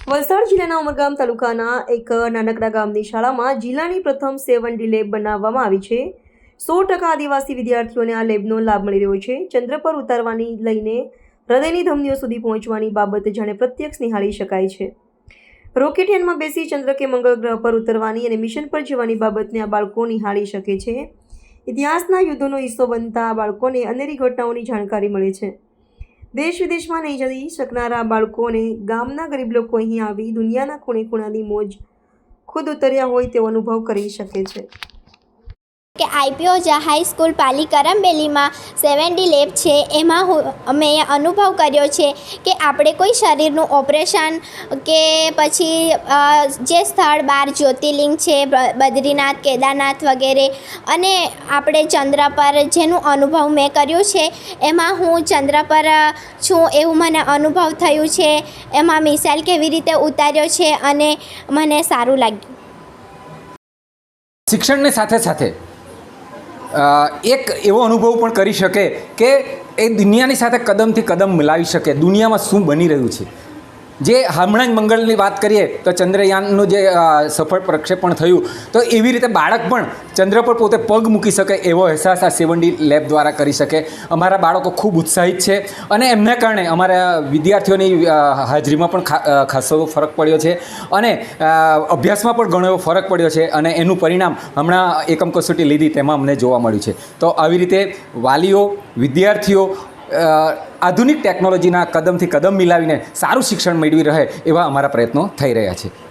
વલસાડ જિલ્લાના ઉમરગામ તાલુકાના એક નાનકડા ગામની શાળામાં જિલ્લાની પ્રથમ સેવન ડી લેબ બનાવવામાં આવી છે. સો ટકા આદિવાસી વિદ્યાર્થીઓને આ લેબનો લાભ મળી રહ્યો છે. ચંદ્ર પર ઉતારવાની લઈને હૃદયની ધમનીઓ સુધી પહોંચવાની બાબત જાણે પ્રત્યક્ષ નિહાળી શકાય છે. રોકેટયાનમાં બેસી ચંદ્ર કે મંગળ ગ્રહ પર ઉતરવાની અને મિશન પર જવાની બાબતને આ બાળકો નિહાળી શકે છે. ઇતિહાસના યુદ્ધોનો હિસ્સો બનતા આ બાળકોને અનેરી ઘટનાઓની જાણકારી મળે છે. દેશ વિદેશમાં નહીં જઈ શકનારા બાળકોને ગામના ગરીબ લોકો અહીં આવી દુનિયાના ખૂણે ખૂણાની મોજ ખુદ ઉતર્યા હોય તેવો અનુભવ કરી શકે છે. આઈપીઓ હાઈસ્કૂલ પાલી કરમબેલીમાં સેવન્ટી લેબ છે. એમાં અમે અનુભવ કર્યો છે કે આપણે કોઈ શરીરનું ઓપરેશન કે પછી જે સ્થળ બાર જ્યોતિર્લિંગ છે બદ્રીનાથ, કેદારનાથ વગેરે અને આપણે ચંદ્ર પર જેનું અનુભવ મેં કર્યું છે, એમાં હું ચંદ્ર પર છું એવું મને અનુભવ થયું છે. એમાં મિસાઇલ કેવી રીતે ઉતાર્યો છે અને મને સારું લાગ્યું. શિક્ષણની સાથે સાથે એક એવો અનુભવ પણ કરી શકે કે એ દુનિયાની સાથે કદમથી કદમ મિલાવી શકે. દુનિયામાં શું બની રહ્યું છે? જે હમણાં જ મંગળની વાત કરીએ તો ચંદ્રયાનનું જે સફળ પ્રક્ષેપણ થયું, તો એવી રીતે બાળક પણ ચંદ્ર પર પોતે પગ મૂકી શકે એવો અહેસાસ આ સેવન લેબ દ્વારા કરી શકે. અમારા બાળકો ખૂબ ઉત્સાહિત છે અને એમને કારણે અમારા વિદ્યાર્થીઓની હાજરીમાં પણ ખાસો ફરક પડ્યો છે અને અભ્યાસમાં પણ ઘણો એવો ફરક પડ્યો છે અને એનું પરિણામ હમણાં એકમ કસોટી લીધી તેમાં અમને જોવા મળ્યું છે. તો આવી રીતે વાલીઓ, વિદ્યાર્થીઓ આધુનિક ટેકનોલોજીના કદમથી કદમ મિલાવીને સારું શિક્ષણ મેળવી રહે એવા અમારા પ્રયત્નો થઈ રહ્યા છે.